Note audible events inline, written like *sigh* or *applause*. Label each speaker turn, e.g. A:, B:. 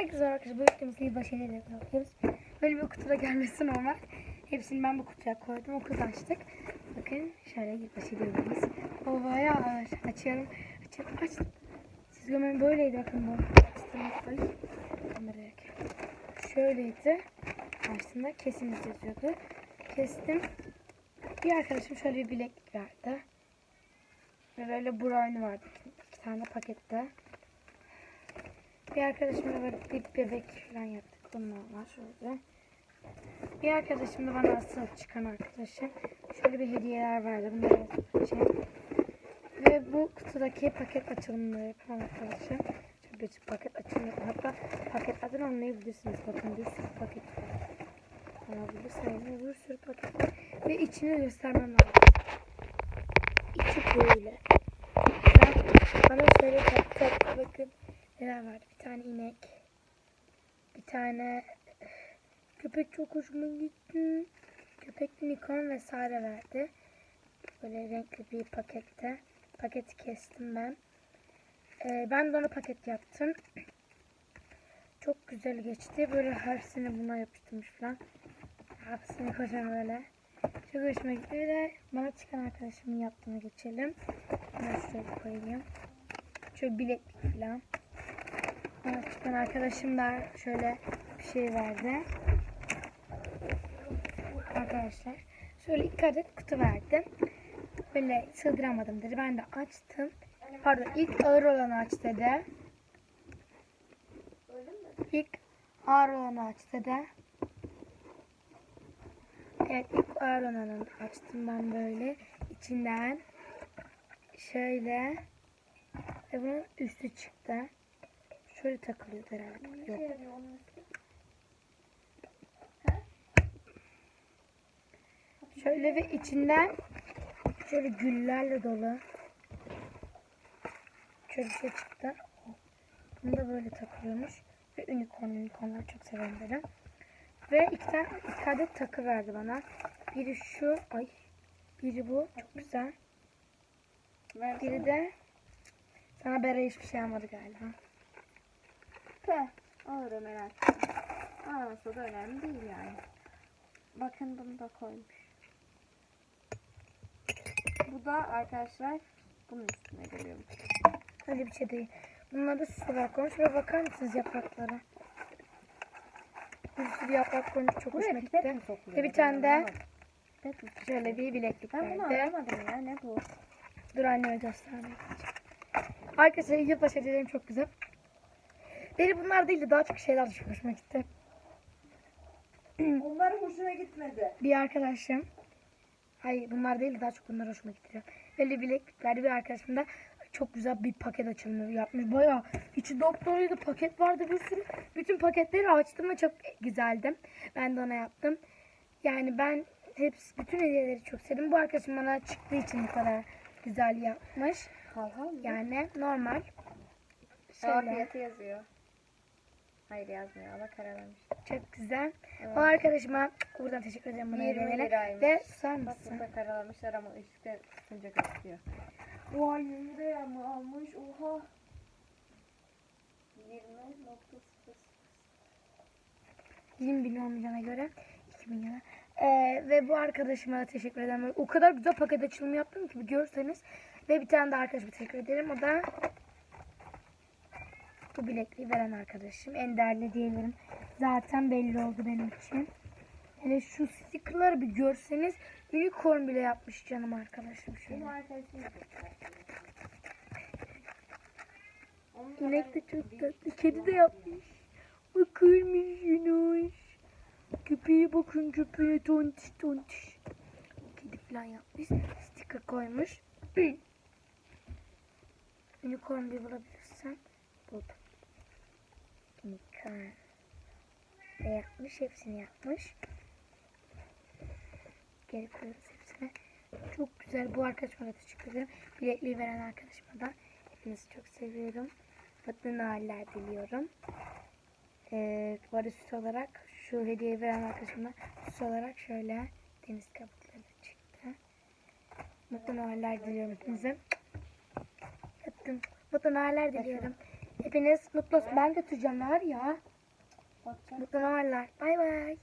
A: Herkese arkadaşlar bu videomuzda yılbaşı hediyeleri yapıyoruz. Böyle bir kutuda gelmesi normal. Hepsini ben bu kutuya koydum. O kutu açtık. Bakın şöyle yılbaşı hediyelerimiz. O bayağı ağır. Açıyorum. Açıyorum. Aç. Siz görmeyin böyleydi bakın bu. Açtım. Ay. Kameraya. Şöyleydi. Açtığımda kesin yazıyordu. Kestim. Bir arkadaşım şöyle bir bileklik verdi. Ve böyle brownie vardı. iki tane pakette. Bir arkadaşımla böyle bir bebek falan yaptık. Bunlar var şöyle. Bir arkadaşım da bana asıl çıkan arkadaşım. Şöyle bir hediyeler verdi. Bunları açayım. Ve bu kutudaki paket açılımları yapan arkadaşım. Şöyle bir paket açılımı. Hatta paketlerden anlayabilirsiniz. Bakın bir sürü paket var. Alabilirsiniz. Bir sürü paket var. Ve içini göstermem lazım. İçi böyle. Ben, bana şöyle tak bakın neler vardı. Bir tane inek. Bir tane köpek çok hoşuma gitti. Köpek unicorn vesaire verdi. Böyle renkli bir pakette. Paketi kestim ben. Ee, ben de ona paket yaptım. Çok güzel geçti. Böyle hepsini buna yapıştırmış falan. Hepsini kocaman böyle. Çok hoşuma gitti. Bir de bana çıkan arkadaşımın yaptığını geçelim. Bunu şuraya koyayım. Şöyle bileklik falan. Bana çıkan arkadaşım da şöyle bir şey verdi. Arkadaşlar. Şöyle iki adet kutu verdi. Böyle sığdıramadım dedi. Ben de açtım. Pardon ilk ağır olanı aç dedi. İlk ağır olanı aç dedi. Evet ilk ağır olanı açtım ben böyle. İçinden şöyle ve bunun üstü çıktı. Şöyle takılıyor herhalde. Yok. Şöyle ve içinden şöyle güllerle dolu. Şöyle bir şey çıktı. Bunu da böyle takılıyormuş. Ve unicorn, unicornları çok severim dedim. Ve iki tane iki adet takı verdi bana. Biri şu, ay. Biri bu, çok güzel. Biri de sana Bera hiçbir şey almadı galiba.
B: Pe, alırım etme. Almasa da önemli değil yani. Bakın bunu da koymuş. Bu da arkadaşlar bunun üstüne geliyor.
A: Öyle bir şey değil. Bunlar da süs olarak koymuş ve bakar mısınız yapraklara? Bir sürü yaprak koymuş çok
B: Buraya
A: hoşuma
B: pipet
A: gitti.
B: mi sokuluyor?
A: Ve bir tane de
B: Pipet mi?
A: şöyle bir bileklik
B: Ben bunu
A: verdi.
B: anlamadım ya. Ne bu?
A: Dur anneme göstermeye gideceğim. Arkadaşlar yılbaşı hediyelerim çok güzel. Beni bunlar değil de daha çok şeyler çok hoşuma gitti. *clears throat*
B: Onların hoşuna gitmedi.
A: Bir arkadaşım Hayır bunlar değil de daha çok bunlar hoşuma gitti. Böyle bileklikler bir arkadaşım da çok güzel bir paket açılımı yapmış. Bayağı içi doktoruydu paket vardı bir sürü. Bütün paketleri açtım ve çok güzeldi. Ben de ona yaptım. Yani ben hepsi bütün hediyeleri çok sevdim. Bu arkadaşım bana çıktığı için bu kadar güzel yapmış.
B: Halhal mı?
A: Yani normal. Şöyle
B: fiyatı yazıyor. Hayır yazmıyor ama karalamış.
A: çok güzel.
B: Evet.
A: O arkadaşıma buradan teşekkür ederim bana
B: 20
A: hediyelere.
B: liraymış.
A: Ve susar
B: Bak
A: mısın?
B: burada karalamışlar ama üstte tutunca gözüküyor. Oha 20 liraya mı almış? Oha. 20.0
A: 20 bin olmayacağına göre 2 milyona. Ee, ve bu arkadaşıma da teşekkür ederim. O kadar güzel paket açılımı yaptım ki bir görseniz. Ve bir tane de arkadaşıma teşekkür ederim. O da bu bilekliği veren arkadaşım. En değerli diyebilirim. Zaten belli oldu benim için. Hele şu stickerları bir görseniz unicorn bile yapmış canım arkadaşım şöyle. İnek de çok tatlı. Kedi de yapmış. Bakır mısınız? Köpeğe bakın köpeğe tontiş tontiş. Kedi falan yapmış. Sticker koymuş. *clears throat* Unicorn bir bulabilirsem buldum. Unicorn. Ve yapmış. Hepsini yapmış. Geri koyuyoruz hepsine. Çok güzel. Bu arkadaşıma da teşekkür ederim. Bilekliği veren arkadaşıma da hepinizi çok seviyorum. Mutlu Noeller diliyorum. Ee, bu olarak şu hediyeyi veren arkadaşıma süs olarak şöyle deniz kabukları çıktı. Mutlu Noeller diliyorum hepinize. Mutlu Noeller diliyorum. Hepiniz mutlu olsun. Ben götüreceğim var ya. Mutlu Noeller. Bay bay.